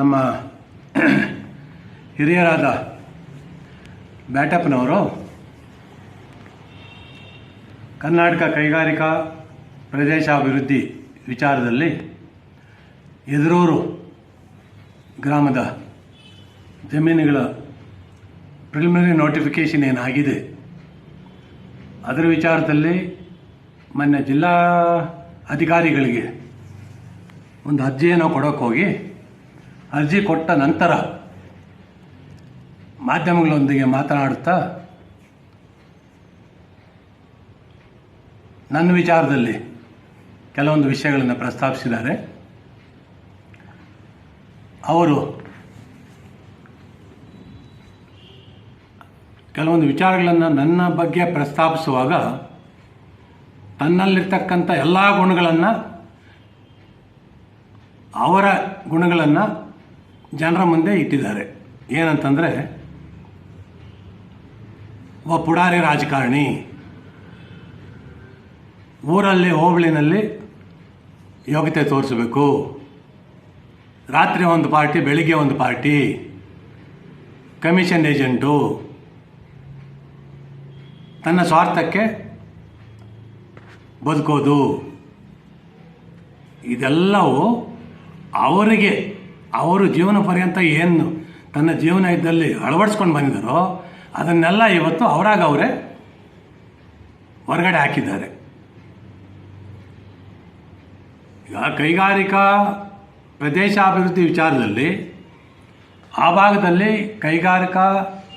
ನಮ್ಮ ಹಿರಿಯರಾದ ಬ್ಯಾಟಪ್ಪನವರು ಕರ್ನಾಟಕ ಕೈಗಾರಿಕಾ ಪ್ರದೇಶಾಭಿವೃದ್ಧಿ ವಿಚಾರದಲ್ಲಿ ಎದುರೂರು ಗ್ರಾಮದ ಜಮೀನುಗಳ ಪ್ರಿಲಿಮಿನರಿ ನೋಟಿಫಿಕೇಷನ್ ಏನಾಗಿದೆ? ಅದರ ವಿಚಾರದಲ್ಲಿ ಮೊನ್ನೆ ಜಿಲ್ಲಾ ಅಧಿಕಾರಿಗಳಿಗೆ ಒಂದು ಅರ್ಜಿಯನ್ನು ಕೊಡೋಕೆ ಹೋಗಿ ಅರ್ಜಿ ಕೊಟ್ಟ ನಂತರ ಮಾಧ್ಯಮಗಳೊಂದಿಗೆ ಮಾತನಾಡುತ್ತಾ ನನ್ನ ವಿಚಾರದಲ್ಲಿ ಕೆಲವೊಂದು ವಿಷಯಗಳನ್ನು ಪ್ರಸ್ತಾಪಿಸಿದ್ದಾರೆ. ಅವರು ಕೆಲವೊಂದು ವಿಚಾರಗಳನ್ನು ನನ್ನ ಬಗ್ಗೆ ಪ್ರಸ್ತಾಪಿಸುವಾಗ ತನ್ನಲ್ಲಿರ್ತಕ್ಕಂಥ ಎಲ್ಲ ಗುಣಗಳನ್ನು ಅವರ ಗುಣಗಳನ್ನು ಜನರ ಮುಂದೆ ಇಟ್ಟಿದ್ದಾರೆ. ಏನಂತಂದರೆ, ಒಬ್ಬ ಪುಡಾರಿ ರಾಜಕಾರಣಿ, ಊರಲ್ಲಿ ಹೋಬಳಿನಲ್ಲಿ ಯೋಗ್ಯತೆ ತೋರಿಸಬೇಕು. ರಾತ್ರಿ ಒಂದು ಪಾರ್ಟಿ, ಬೆಳಿಗ್ಗೆ ಒಂದು ಪಾರ್ಟಿ, ಕಮಿಷನ್ ಏಜೆಂಟು. ತನ್ನ ಸ್ವಾರ್ಥಕ್ಕೆ ಬದುಕೋದು. ಇದೆಲ್ಲವೂ ಅವರಿಗೆ ಅವರು ಜೀವನ ಪರ್ಯಂತ ಏನು ತನ್ನ ಜೀವನ ಇದ್ದಲ್ಲಿ ಅಳವಡಿಸ್ಕೊಂಡು ಬಂದಿದ್ದಾರೋ, ಅದನ್ನೆಲ್ಲ ಇವತ್ತು ಅವರಾಗ ಅವರೇ ಹೊರಗಡೆ ಹಾಕಿದ್ದಾರೆ. ಈಗ ಕೈಗಾರಿಕಾ ಪ್ರದೇಶ ಅಭಿವೃದ್ಧಿ ವಿಚಾರದಲ್ಲಿ ಆ ಭಾಗದಲ್ಲಿ ಕೈಗಾರಿಕಾ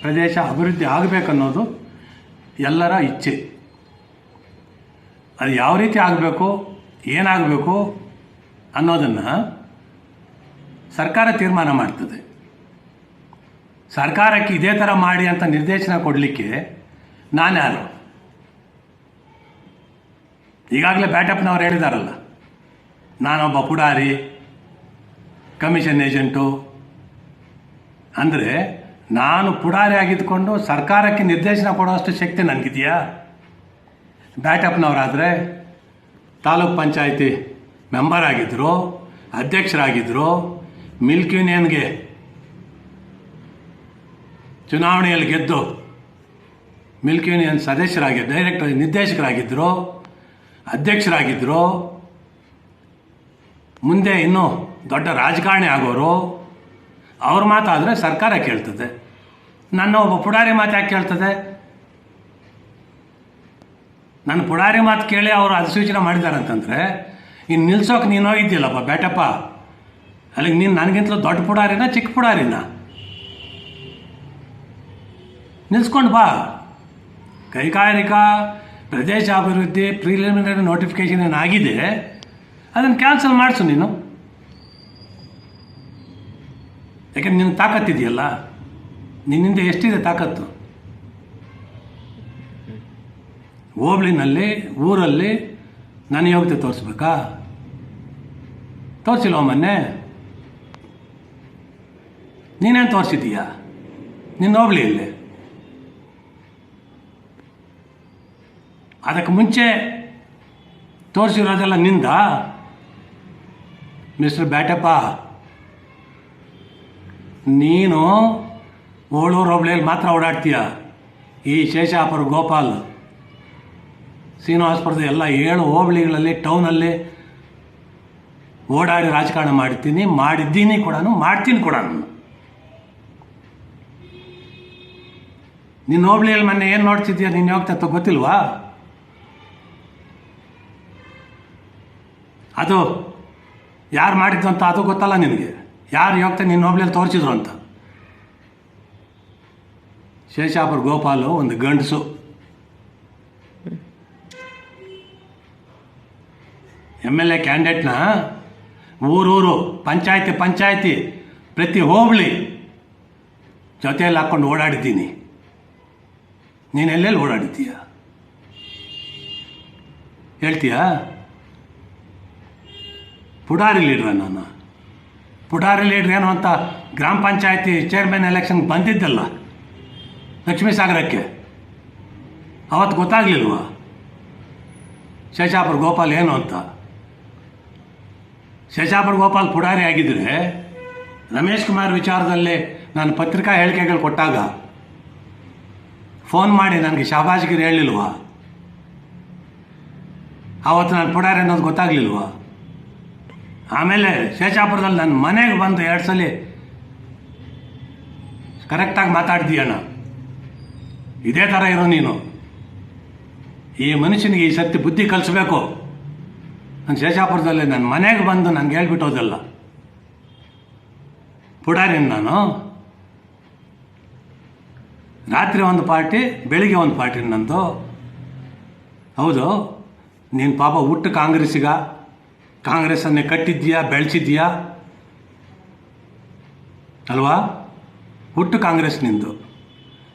ಪ್ರದೇಶ ಅಭಿವೃದ್ಧಿ ಆಗಬೇಕನ್ನೋದು ಎಲ್ಲರ ಇಚ್ಛೆ. ಅದು ಯಾವ ರೀತಿ ಆಗಬೇಕು, ಏನಾಗಬೇಕು ಅನ್ನೋದನ್ನು ಸರ್ಕಾರ ತೀರ್ಮಾನ ಮಾಡ್ತದೆ. ಸರ್ಕಾರಕ್ಕೆ ಇದೇ ಥರ ಮಾಡಿ ಅಂತ ನಿರ್ದೇಶನ ಕೊಡಲಿಕ್ಕೆ ನಾನು ಯಾರು? ಈಗಾಗಲೇ ಬ್ಯಾಟಪ್ನವ್ರು ಹೇಳಿದಾರಲ್ಲ, ನಾನೊಬ್ಬ ಪುಡಾರಿ, ಕಮಿಷನ್ ಏಜೆಂಟು. ಅಂದರೆ ನಾನು ಪುಡಾರಿ ಆಗಿದ್ದುಕೊಂಡು ಸರ್ಕಾರಕ್ಕೆ ನಿರ್ದೇಶನ ಕೊಡುವಷ್ಟು ಶಕ್ತಿ ನನಗಿದೆಯಾ? ಬ್ಯಾಟಪ್ನವರಾದರೆ ತಾಲೂಕ್ ಪಂಚಾಯಿತಿ ಮೆಂಬರ್ ಆಗಿದ್ದರು ಅಧ್ಯಕ್ಷರಾಗಿದ್ದರು ಮಿಲ್ಕ್ ಯೂನಿಯನ್ಗೆ ಚುನಾವಣೆಯಲ್ಲಿ ಗೆದ್ದು ಮಿಲ್ಕ್ ಯೂನಿಯನ್ ಸದಸ್ಯರಾಗಿ ಡೈರೆಕ್ಟರ್ ನಿರ್ದೇಶಕರಾಗಿದ್ದರು ಅಧ್ಯಕ್ಷರಾಗಿದ್ದರು ಮುಂದೆ ಇನ್ನೂ ದೊಡ್ಡ ರಾಜಕಾರಣಿ ಆಗೋರು, ಅವ್ರ ಮಾತಾದರೆ ಸರ್ಕಾರ ಕೇಳ್ತದೆ. ನನ್ನ ಒಬ್ಬ ಪುಡಾರಿ ಮಾತು ಯಾಕೆ ಕೇಳ್ತದೆ? ನನ್ನ ಪುಡಾರಿ ಮಾತು ಕೇಳಿ ಅವರು ಅಧಿಸೂಚನೆ ಮಾಡಿದ್ದಾರೆ ಅಂತಂದರೆ ಇನ್ನು ನಿಲ್ಸೋಕೆ ನೀನು ಹೋಗಿದ್ದಿಲ್ಲಪ್ಪ ಬೇಟಪ್ಪ. ಅಲ್ಲಿಗೆ ನೀನು ನನಗಿಂತಲೂ ದೊಡ್ಡ ಪುಡಾರಿನ, ಚಿಕ್ಕ ಪುಡಾರಿನ? ನಿಲ್ಸ್ಕೊಂಡು ಬಾ. ಕೈಗಾರಿಕಾ ಪ್ರದೇಶಾಭಿವೃದ್ಧಿ ಪ್ರಿಲಿಮಿನರಿ ನೋಟಿಫಿಕೇಷನ್ ಏನಾಗಿದೆ, ಅದನ್ನು ಕ್ಯಾನ್ಸಲ್ ಮಾಡಿಸು ನೀನು. ಯಾಕೆಂದ್ರೆ ನಿನ್ನ ತಾಕತ್ತಿದೆಯಲ್ಲ ನಿನ್ನಿಂದ ಎಷ್ಟಿದೆ ತಾಕತ್ತು? ಹೋಬ್ಳಿನಲ್ಲಿ, ಊರಲ್ಲಿ ನನ್ನ ಯೋಗ್ಯತೆ ತೋರಿಸ್ಬೇಕಾ? ತೋರಿಸಿಲ್ವ ಮೊನ್ನೆ? ನೀನೇನು ತೋರಿಸಿದೀಯಾ ನಿನ್ನ ಹೋಬಳಿಯಲ್ಲಿ ಅದಕ್ಕೆ ಮುಂಚೆ ತೋರಿಸಿರೋದೆಲ್ಲ ನಿಂದ? ಮಿಸ್ಟರ್ ಬ್ಯಾಟಪ್ಪ, ನೀನು ಓಳೂರು ಹೋಬಳಿಯಲ್ಲಿ ಮಾತ್ರ ಓಡಾಡ್ತೀಯ? ಈ ಶೇಷಾಪುರ ಗೋಪಾಲ್, ಶ್ರೀನಿವಾಸಪುರದ ಎಲ್ಲ ಏಳು ಹೋಬಳಿಗಳಲ್ಲಿ, ಟೌನಲ್ಲಿ ಓಡಾಡಿ ರಾಜಕಾರಣ ಮಾಡ್ತೀನಿ, ಮಾಡಿದ್ದೀನಿ ಕೂಡ ಮಾಡ್ತೀನಿ ಕೂಡ ನಿನ್ನ ಹೋಬಳಿಯಲ್ಲಿ ಮೊನ್ನೆ ಏನು ನೋಡ್ತಿದ್ಯ? ನೀನು ಹೋಗ್ತಾ ಗೊತ್ತಿಲ್ವಾ? ಅದು ಯಾರು ಮಾಡಿದ್ದು ಅಂತ ಅದು ಗೊತ್ತಲ್ಲ ನಿನಗೆ. ಯಾರು ಹೋಗ್ತಾ ನಿನ್ನ ಅಲ್ಲಿ ತೋರಿಸಿದ್ರು ಅಂತ. ಶೇಷಾಪುರ ಗೋಪಾಲು ಒಂದು ಗಂಡಸು. ಎಂ ಎಲ್ ಎ ಕ್ಯಾಂಡಿಡೇಟ್ನ ಊರೂರು, ಪಂಚಾಯತಿ ಪಂಚಾಯತಿ, ಪ್ರತಿ ಹೋಬಳಿ ಜೊತೆಯಲ್ಲಿ ಹಾಕ್ಕೊಂಡು ಓಡಾಡಿದ್ದೀನಿ. ನೀನು ಎಲ್ಲೆಲ್ಲಿ ಓಡಾಡಿದ್ದೀಯ? ಹೇಳ್ತೀಯಾ? ಪುಡಾರಿ ಲೀಡ್ರ ನಾನು? ಪುಡಾರಿ ಲೀಡ್ರ್ ಏನು ಅಂತ ಗ್ರಾಮ ಪಂಚಾಯತಿ ಚೇರ್ಮನ್ ಎಲೆಕ್ಷನ್ ಬಂದಿದ್ದಲ್ಲ ಲಕ್ಷ್ಮೀ ಸಾಗರಕ್ಕೆ ಅವತ್ತು ಗೊತ್ತಾಗಲಿಲ್ವ? ಶೇಷಾಪುರ ಗೋಪಾಲ್ ಏನು ಅಂತ? ಶೇಷಾಪುರ ಗೋಪಾಲ್ ಪುಡಾರಿ ಆಗಿದ್ದರೆ ರಮೇಶ್ ಕುಮಾರ್ ವಿಚಾರದಲ್ಲಿ ನಾನು ಪತ್ರಿಕಾ ಹೇಳಿಕೆಗಳು ಕೊಟ್ಟಾಗ ಫೋನ್ ಮಾಡಿ ನನಗೆ ಶಾಬಾಜ್ಗಿರಿ ಹೇಳಿಲ್ವಾ ಆವತ್ತು ನಾನು ಪುಡಾರಿ ಅನ್ನೋದು ಗೊತ್ತಾಗ್ಲಿಲ್ವಾ? ಆಮೇಲೆ ಶೇಷಾಪುರದಲ್ಲಿ ನನ್ನ ಮನೆಗೆ ಬಂದು ಎರಡು ಸಲ ಕರೆಕ್ಟಾಗಿ ಮಾತಾಡ್ದೀಯಣ್ಣ ಇದೇ ಥರ ಇರೋ ನೀನು. ಈ ಮನುಷ್ಯನಿಗೆ ಈ ಸತ್ಯ ಬುದ್ಧಿ ಕಲಿಸ್ಬೇಕು. ನಾನು ಶೇಷಾಪುರದಲ್ಲಿ ನನ್ನ ಮನೆಗೆ ಬಂದು ನನಗೆ ಹೇಳ್ಬಿಟ್ಟೋದಲ್ಲ ಪುಡಾರಿನ ನಾನು? ರಾತ್ರಿ ಒಂದು ಪಾರ್ಟಿ, ಬೆಳಿಗ್ಗೆ ಒಂದು ಪಾರ್ಟಿ ನಂದು. ಹೌದು, ನೀನು ಪಾಪ ಹುಟ್ಟು ಕಾಂಗ್ರೆಸ್ಸಿಗ ಕಾಂಗ್ರೆಸ್ಸನ್ನೇ ಕಟ್ಟಿದ್ದೀಯಾ, ಬೆಳೆಸಿದ್ದೀಯಾ? ಅಲ್ವಾ? ಹುಟ್ಟು ಕಾಂಗ್ರೆಸ್ ನಿಂದು.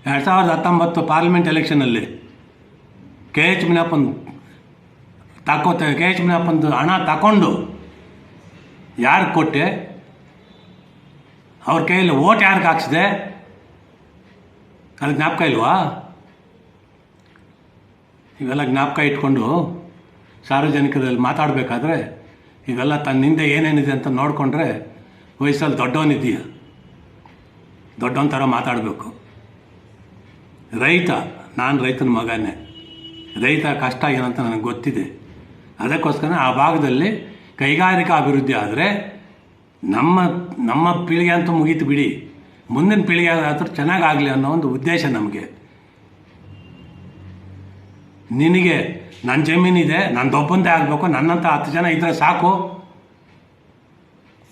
ಎರಡು ಸಾವಿರದ ಹತ್ತೊಂಬತ್ತು ಪಾರ್ಲಿಮೆಂಟ್ ಎಲೆಕ್ಷನಲ್ಲಿ ಕೆ ಎಚ್ ಮಿನಪ್ಪನ್ ತಕೋತ ಕೆ ಎಚ್ ಮುನಿಯಪ್ಪಂದು ಹಣ ತಗೊಂಡು ಯಾರು ಕೊಟ್ಟೆ? ಅವ್ರ ಕೈಯಲ್ಲಿ ಓಟ್ ಯಾರಿಗೆ ಹಾಕ್ಸಿದೆ? ಅದು ಜ್ಞಾಪಕ ಇಲ್ವಾ? ಇವೆಲ್ಲ ಜ್ಞಾಪಕ ಇಟ್ಕೊಂಡು ಸಾರ್ವಜನಿಕರಲ್ಲಿ ಮಾತಾಡಬೇಕಾದ್ರೆ ಇವೆಲ್ಲ ಹಿಂದೆ ಏನೇನಿದೆ ಅಂತ ನೋಡಿಕೊಂಡ್ರೆ ವಯಸ್ಸಲ್ಲಿ ದೊಡ್ಡವನಿದ್ದೀಯ. ದೊಡ್ಡವನ ಥರ ಮಾತಾಡಬೇಕು. ರೈತ, ನಾನು ರೈತನ ಮಗನೇ. ರೈತ ಕಷ್ಟ ಏನಂತ ನನಗೆ ಗೊತ್ತಿದೆ. ಅದಕ್ಕೋಸ್ಕರ ಆ ಭಾಗದಲ್ಲಿ ಕೈಗಾರಿಕಾ ಅಭಿವೃದ್ಧಿ ಆದರೆ ನಮ್ಮ ನಮ್ಮ ಪೀಳಿಗೆ ಅಂತೂ ಮುಗೀತು ಬಿಡಿ. ಮುಂದಿನ ಪೀಳಿಗೆಯಾದರೂ ಚೆನ್ನಾಗಿ ಚೆನ್ನಾಗಾಗಲಿ ಅನ್ನೋ ಒಂದು ಉದ್ದೇಶ ನಮಗೆ. ನಿನಗೆ ನನ್ನ ಜಮೀನಿದೆ ನಂದೊಬ್ಬಂದೇ ಆಗಬೇಕು ನನ್ನಂಥ ಹತ್ತು ಜನ ಇದ್ದರೆ ಸಾಕು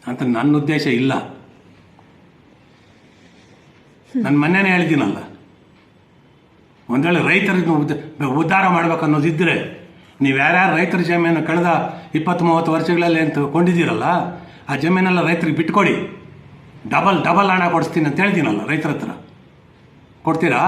ಅಂತ ನನ್ನ ಉದ್ದೇಶ ಇಲ್ಲ. ನನ್ನ ಮೊನ್ನೆನೇ ಹೇಳಿದ್ದೀನಲ್ಲ ಒಂದು ವೇಳೆ ರೈತರಿಗೆ ಉದ್ದ- ಉದ್ಧಾರ ಮಾಡ್ಬೇಕು ಅನ್ನೋದಿದ್ದರೆ ನೀವು ಯಾರ್ಯಾರು ರೈತರ ಜಮೀನು ಕಳೆದ ಇಪ್ಪತ್ತು ಮೂವತ್ತು ವರ್ಷಗಳಲ್ಲಿ ಅಂತ ಕೊಂಡಿದ್ದೀರಲ್ಲ, ಆ ಜಮೀನೆಲ್ಲ ರೈತರಿಗೆ ಬಿಟ್ಕೊಡಿ. ಡಬಲ್ ಡಬಲ್ ಹಣ ಕೊಡಿಸ್ತೀನಿ ಅಂತ ಹೇಳ್ತೀನಲ್ಲ ರೈತರ ಹತ್ರ. ಕೊಡ್ತೀರಾ?